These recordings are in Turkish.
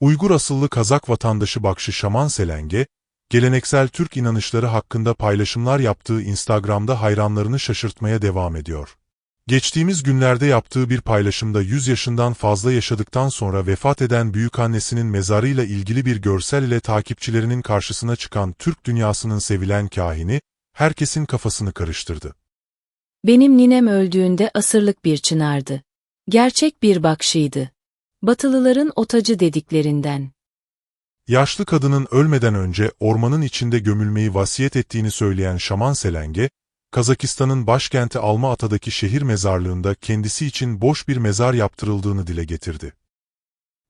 Uygur asıllı Kazak vatandaşı Bakşı Şaman Selenge, geleneksel Türk inanışları hakkında paylaşımlar yaptığı Instagram'da hayranlarını şaşırtmaya devam ediyor. Geçtiğimiz günlerde yaptığı bir paylaşımda 100 yaşından fazla yaşadıktan sonra vefat eden büyükannesinin mezarıyla ilgili bir görsel ile takipçilerinin karşısına çıkan Türk dünyasının sevilen kahini, herkesin kafasını karıştırdı. Benim ninem öldüğünde asırlık bir çınardı. Gerçek bir bakşıydı. Batılıların otacı dediklerinden. Yaşlı kadının ölmeden önce ormanın içinde gömülmeyi vasiyet ettiğini söyleyen Şaman Selenge, Kazakistan'ın başkenti Alma-Ata'daki şehir mezarlığında kendisi için boş bir mezar yaptırıldığını dile getirdi.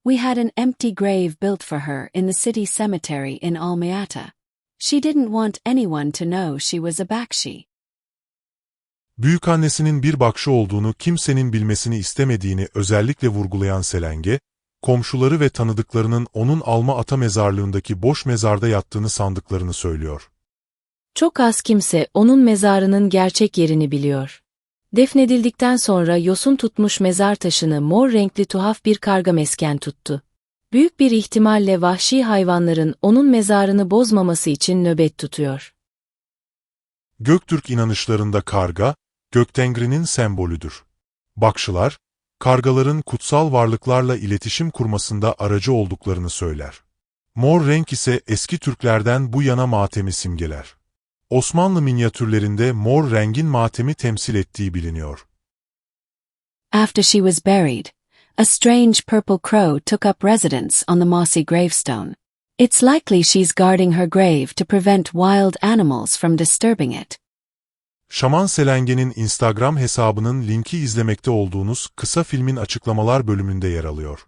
We had an empty grave built for her in the city cemetery in Almayata. She didn't want anyone to know she was a Bakshi. Büyükannesinin bir bakşı olduğunu kimsenin bilmesini istemediğini özellikle vurgulayan Selenge, komşuları ve tanıdıklarının onun Alma Ata mezarlığındaki boş mezarda yattığını sandıklarını söylüyor. Çok az kimse onun mezarının gerçek yerini biliyor. Defnedildikten sonra yosun tutmuş mezar taşını mor renkli tuhaf bir karga mesken tuttu. Büyük bir ihtimalle vahşi hayvanların onun mezarını bozmaması için nöbet tutuyor. Göktürk inanışlarında karga, göktengri'nin sembolüdür. Bakşılar, kargaların kutsal varlıklarla iletişim kurmasında aracı olduklarını söyler. Mor renk ise eski Türklerden bu yana matemi simgeler. Osmanlı minyatürlerinde mor rengin matemi temsil ettiği biliniyor. After she was buried, a strange purple crow took up residence on the mossy gravestone. It's likely she's guarding her grave to prevent wild animals from disturbing it. Şaman Selenge'nin Instagram hesabının linki izlemekte olduğunuz kısa filmin açıklamalar bölümünde yer alıyor.